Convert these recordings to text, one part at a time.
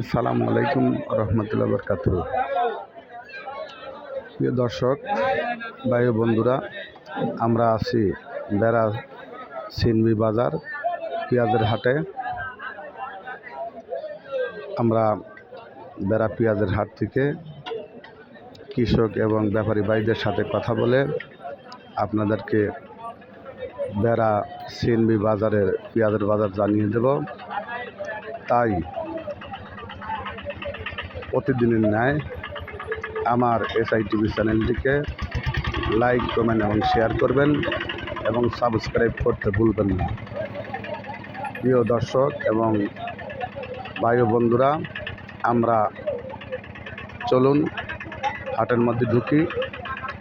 আসসালামু আলাইকুম রহমতুল্লাহ বরকাত প্রিয় দর্শক বায়ু বন্ধুরা, আমরা আছি বেড়া সিনবি বাজার, পেঁয়াজের হাটে। আমরা বেড়া পেঁয়াজের হাট থেকে কৃষক এবং ব্যাপারী ভাইদের সাথে কথা বলে আপনাদেরকে বেড়া সিনবি বাজারের পেঁয়াজের বাজার জানিয়ে দেব। তাই প্রতিদিনের ন্যায় আমার এসআই টিভি চ্যানেলটিকে লাইক, কমেন্ট এবং শেয়ার করবেন এবং সাবস্ক্রাইব করতে ভুলবেন না। প্রিয় দর্শক এবং ভাই বন্ধুরা আমরা চলুন হাটের মধ্যে ঢুকি।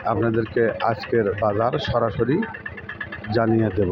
আপনাদেরকে আজকের বাজার সরাসরি জানিয়ে দেব।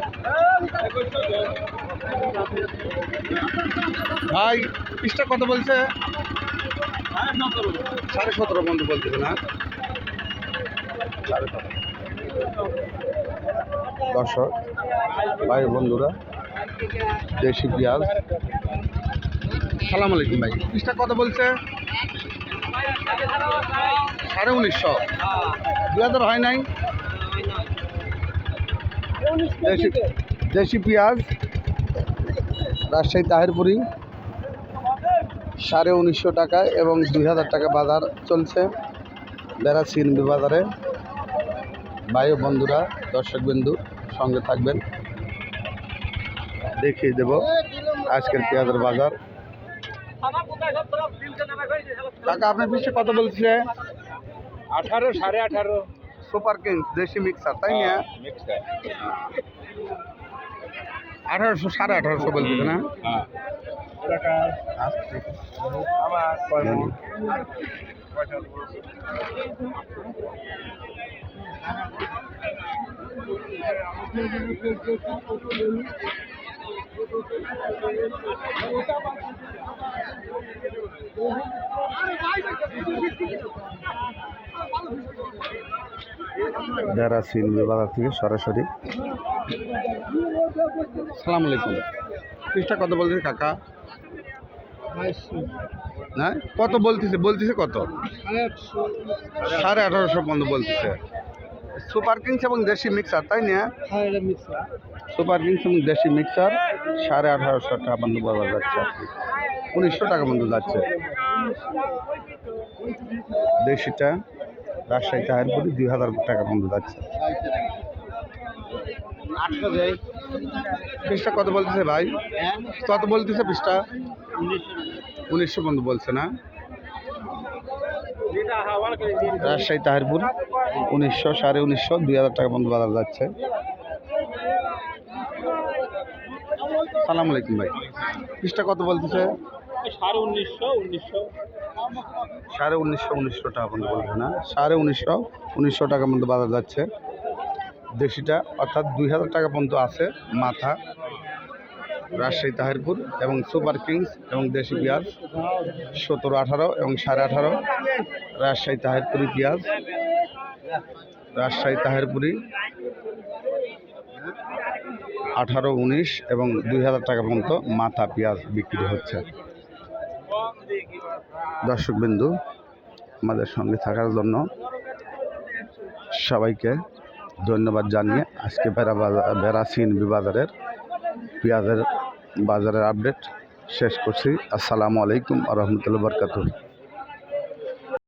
ভাই, পিসটা কত বলছে? সাড়ে সতেরো বন্ধু বলতেছে না সাড়ে দর্শক, ভাই, বন্ধুরা, দেশি পেঁয়াজ। সালাম আলাইকুম ভাই, পিসটা কত বলছে? সাড়ে উনিশশো। দু হাজার হয় নাই? দেশি দেশি পেঁয়াজ রাজশাহী তাহিরপুরি সাড়ে উনিশশো টাকা এবং দুই হাজার টাকা বাজার চলছে বেড়া সিনবি বাজারে। বায়ু বন্ধুরা দর্শক বিন্দু সঙ্গে থাকবেন। দেখিয়ে দেব আজকের পেঁয়াজের বাজার। টাকা আপনার পিছিয়ে কত বলছে আঠারো সাড়ে আঠারো। সুপার কিংস দেশি মিক্সার তাই না আঠারোশো সাড়ে আঠারোশো বলতেছে না যারা সিনবি বাজার থেকে সরাসরি। সালাম আলাইকুম। পিসটা কত বলতেছে কাকা? না? কত বলতেছে? বলতেছে কত? সাড়ে আঠারোশো পর্যন্ত বলতেছে। সুপার কিংস এবং দেশি মিক্সার, তাই না? সুপার কিংস এবং দেশি মিক্সার সাড়ে আঠারোশো টাকা পর্যন্ত পাওয়া যাচ্ছে উনিশশো টাকা পর্যন্ত যাচ্ছে। দেশিটা রাজশাহী তাহারপুরি দুই হাজার টাকা পর্যন্ত যাচ্ছে। পিসটা কত বলতেছে ভাই? কত বলতেছে পিসটা উনিশশো পর্যন্ত বলছে না। রাজশাহী তাহিরপুর উনিশশো সাড়ে উনিশশো দুই হাজার টাকা পর্যন্ত বাজার যাচ্ছে। সালাম আলাইকুম ভাই। পিসটা কত বলতেছে? সাড়ে উনিশশো উনিশশো। সাড়ে উনিশশো উনিশশো টাকা পর্যন্ত বলছে না। সাড়ে উনিশশো উনিশশো টাকা পর্যন্ত বাজার যাচ্ছে। দেশিটা অর্থাৎ দুই হাজার টাকা পর্যন্ত আছে মাথা, রাজশাহী, তাহিরপুর এবং সুপার কিংস এবং দেশি পেঁয়াজ সতেরো, আঠারো এবং সাড়ে আঠারো। রাজশাহী, তাহিরপুরি পেঁয়াজ, রাজশাহী, তাহিরপুরি আঠারো, উনিশ এবং দুই হাজার টাকা পর্যন্ত মাথা পেঁয়াজ বিক্রি হচ্ছে। দর্শকবিন্দু, আমাদের সঙ্গে থাকার জন্য সবাইকে ধন্যবাদ জানিয়ে আজকে বেড়া বাজার বেড়া সিনবি বাজারের পেঁয়াজের বাজারের আপডেট শেষ করছি। আসসালামু আলাইকুম আ রহমতুল্লাহ বরকাতুহ।